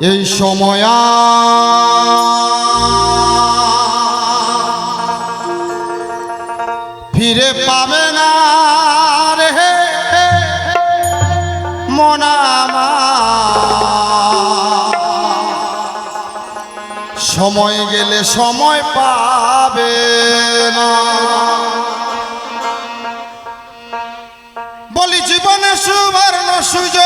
এই সময় ফিরে পাবে না রে মনামা সময় গেলে সময় পাবে না। বলি জীবনে সুবর্ণ সুযোগ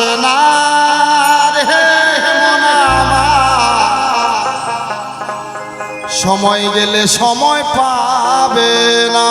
আসে না রে। সময় গেলে সময় পাবে না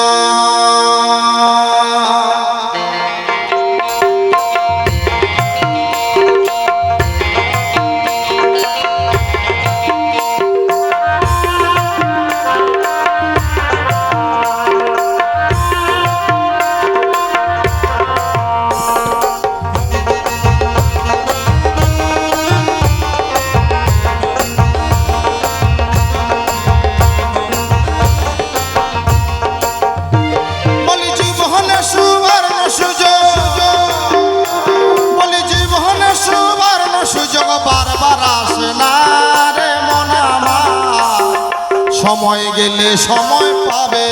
সময় গেলে সময় পাবে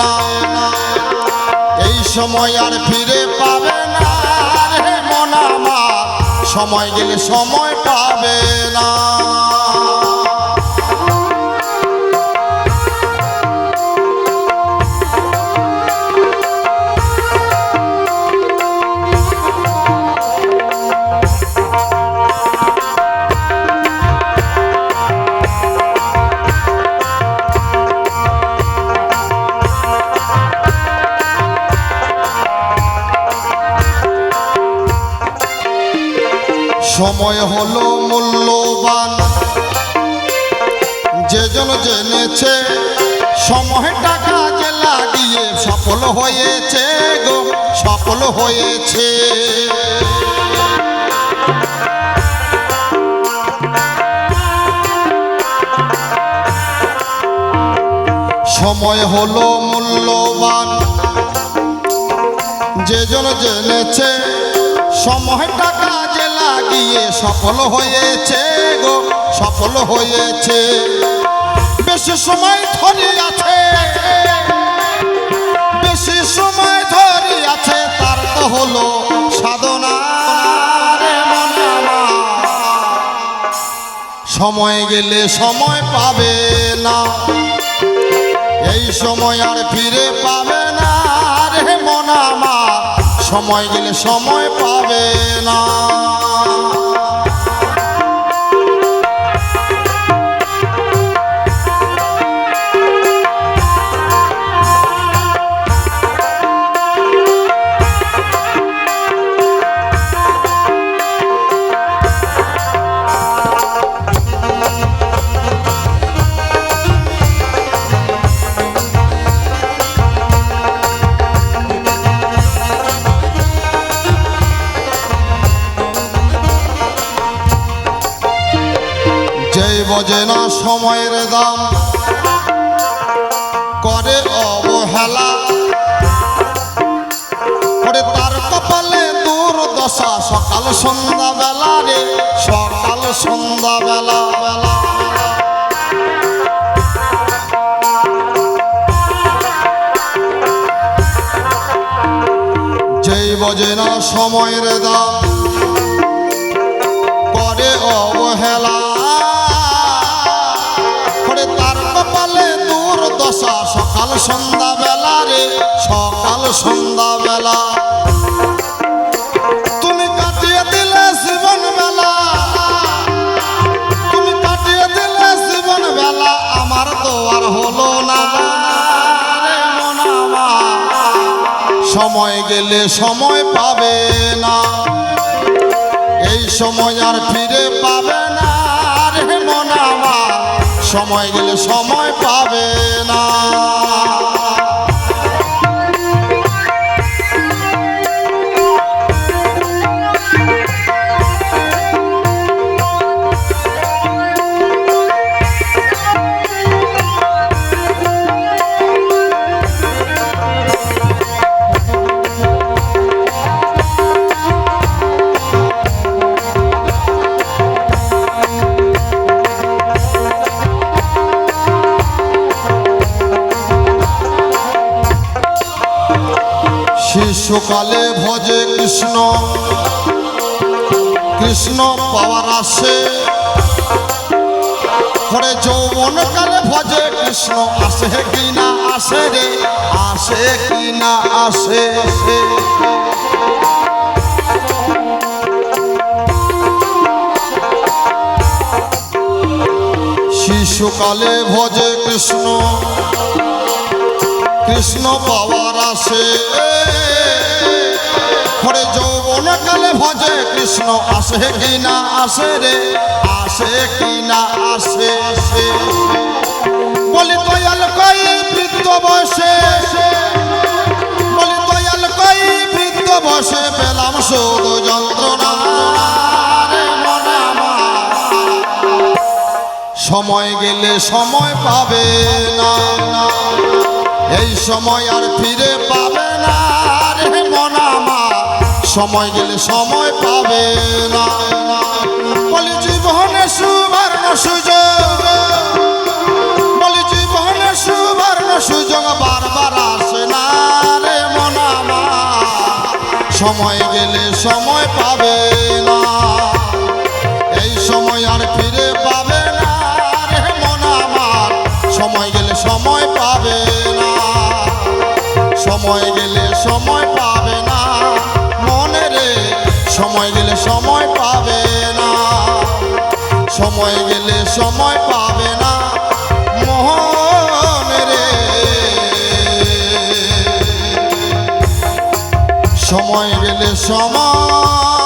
না। এই সময় আর ফিরে পাবে না। রে মনামা সময় গেলে সময় পাবে না। সময় হলো মূল্যবান। যেজন জেনেছে সময়টা কাজে লাগিয়ে সফল হয়েছে গো, সফল হয়েছে। সময় হলো মূল্যবান। যেজন জেনেছে সময়টা কাজে লাগিয়ে সফল হয়েছে গো, সফল হয়েছে। বেশি সময় ধরে আছে। বেশি সময় ধরে আছে, তার তো হলো সাধনা। সময় গেলে সময় পাবে না। এই সময় আর ফিরে পাবে না রে মন আমার। সময় গেলে সময় পাবে না। যেই বোঝে না সময়ের দাম, করে অবহেলা, করে তার কপালে দুর্দশা। সকাল সন্ধ্যা বেলা রে, সকাল সন্ধ্যা বেলা বেলা। যেই বোঝে না সময়ের দাম, করে অবহেলা। সকাল সন্ধ্যা বেলা রে, সকাল সন্ধ্যা বেলা আমার তো আর হলো না। সময় গেলে সময় পাবে না। এই সময় আর ফিরে পাবে সময় গেলে সময় পাবে না। শিশুকালে ভজে কৃষ্ণ। কৃষ্ণ পাওয়ার আসে। ঘরে যৌবন কালে ভজে কৃষ্ণ। আসে কি না আসে রে? আসে কি না আসে? আসে শিশুকালে ভজে কৃষ্ণ। কৃষ্ণ পাওয়ার আসে। ঘরে যৌবন কালে ভজে, কৃষ্ণ আসে কি না আসে রে? আসে কি না আসে আসে। বলি দয়াল কই বৃদ্ধ বসে? বলি দয়াল কই বৃদ্ধ বসে? পেলাম শুধু যন্ত্রণা। সময় গেলে সময় পাবে না। এই সময় আর ফিরে সময় গেলে সময় পাবে না। বলি, জীবনে সুবর্ণ সুযোগ। বলি, জীবনে সুবর্ণ সুযোগ বারবার আসে না রে মন আমার। সময় গেলে সময় পাবে না। এই সময় আর ফিরে পাবে না রে মন সময় গেলে সময় পাবে না। সময় গেলে সময় পাবে না। সময় পাবে না। সময় গেলে সময় পাবে না। মোহন রে। সময় গেলে সময়